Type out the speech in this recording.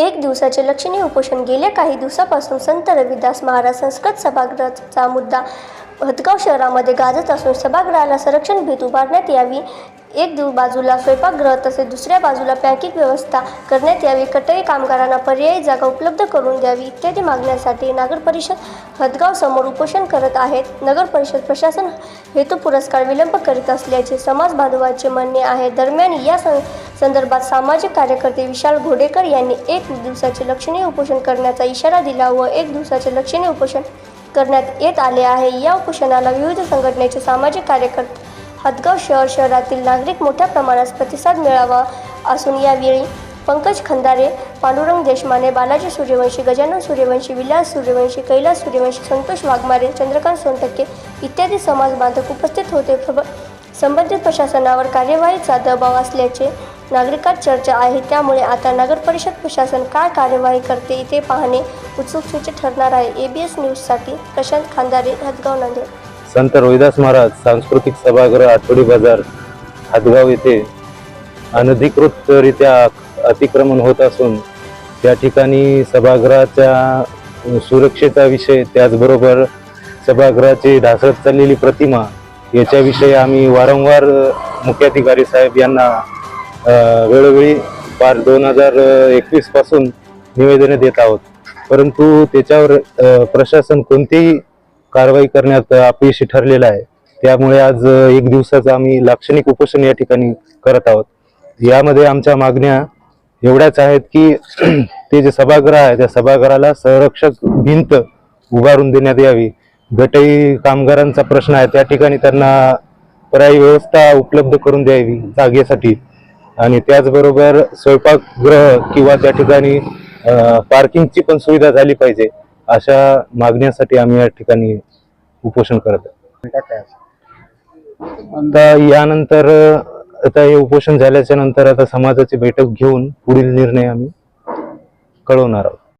एक दिवसाचे लक्षणीय उपोषण गेल्या काही दिवसापासून संत रविदास महाराज संस्कृत सभागृहाचा मुद्दा हदगाव शहरामध्ये गाजत असून सभागृहाला संरक्षण भीत उभारण्यात यावी. एक दिव बाजूला स्वयंपाकगृह तसेच दुसऱ्या बाजूला पॅकिंग व्यवस्था करण्यात यावी. कटई कामगारांना पर्यायी जागा उपलब्ध करून द्यावी इत्यादी मागण्यासाठी नगर परिषद हदगाव समोर उपोषण करत आहेत. नगर परिषद प्रशासन हेतू पुरस्कार विलंब करीत असल्याचे समाज बांधवांचे म्हणणे आहे. दरम्यान या सं संदर्भात सामाजिक कार्यकर्ते विशाल घोडेकर यांनी एक दिवसाचे लक्षणीय उपोषण करण्याचा इशारा दिला व एक दिवसाचे लक्षणीय उपोषण करण्यात येत आले आहे. या उपोषणाला विविध संघटनेचे सामाजिक कार्यकर्ते हदगाव शहर शहरातील नागरिक मोठ्या प्रमाणात प्रतिसाद मिळावा असून यावेळी पंकज खंदारे पांडुरंग देशमाने बालाजी सूर्यवंशी गजानन सूर्यवंशी विलास सूर्यवंशी कैलास सूर्यवंशी संतोष वाघमारे चंद्रकांत सोनटक्के इत्यादी समाज बांधक उपस्थित होते. संबंधित प्रशासनावर कार्यवाहीचा दबाव असल्याचे नागरिकात चर्चा आहे त्यामुळे आता नगर परिषद प्रशासन काय कार्यवाही करते ते पाहणे उत्सुकतेचे ठरणार आहे. एबीएस न्यूजसाठी प्रशांत खांदारे हदगाव नांदेड. संत रोहिदास महाराज सांस्कृतिक सभागृह आठवडी बाजार हदगाव येथे अनधिकृतरित्या अतिक्रमण होत असून त्या ठिकाणी सभागृहाच्या सुरक्षेचा विषय त्याचबरोबर सभागृहाची ढासळत चाललेली प्रतिमा याच्याविषयी आम्ही वारंवार मुख्याधिकारी साहेब यांना वेळोवेळी पार दोन हजार एकवीसपासून निवेदने देत आहोत. परंतु त्याच्यावर प्रशासन कोणतीही कारवाई करण्यात अपयशी ठरलेलं आहे. त्यामुळे आज एक दिवसाचं आम्ही लाक्षणिक उपोषण या ठिकाणी करत आहोत. यामध्ये आमच्या मागण्या एवढ्याच आहेत की ते जे सभागृह आहे त्या सभागृहाला संरक्षक भिंत उभारून देण्यात यावी. गटई कामगारांचा प्रश्न आहे त्या ठिकाणी त्यांना पर्यायी व्यवस्था उपलब्ध करून द्यावी जागेसाठी. आणि त्याचबरोबर स्वयंपाकगृह किंवा त्या ठिकाणी पार्किंगची पण सुविधा झाली पाहिजे अशा मागण्यासाठी आम्ही या ठिकाणी उपोषण करत आहोत. आता यानंतर आता हे उपोषण झाल्याच्यानंतर आता समाजाची बैठक घेऊन पुढील निर्णय आम्ही कळवणार आहोत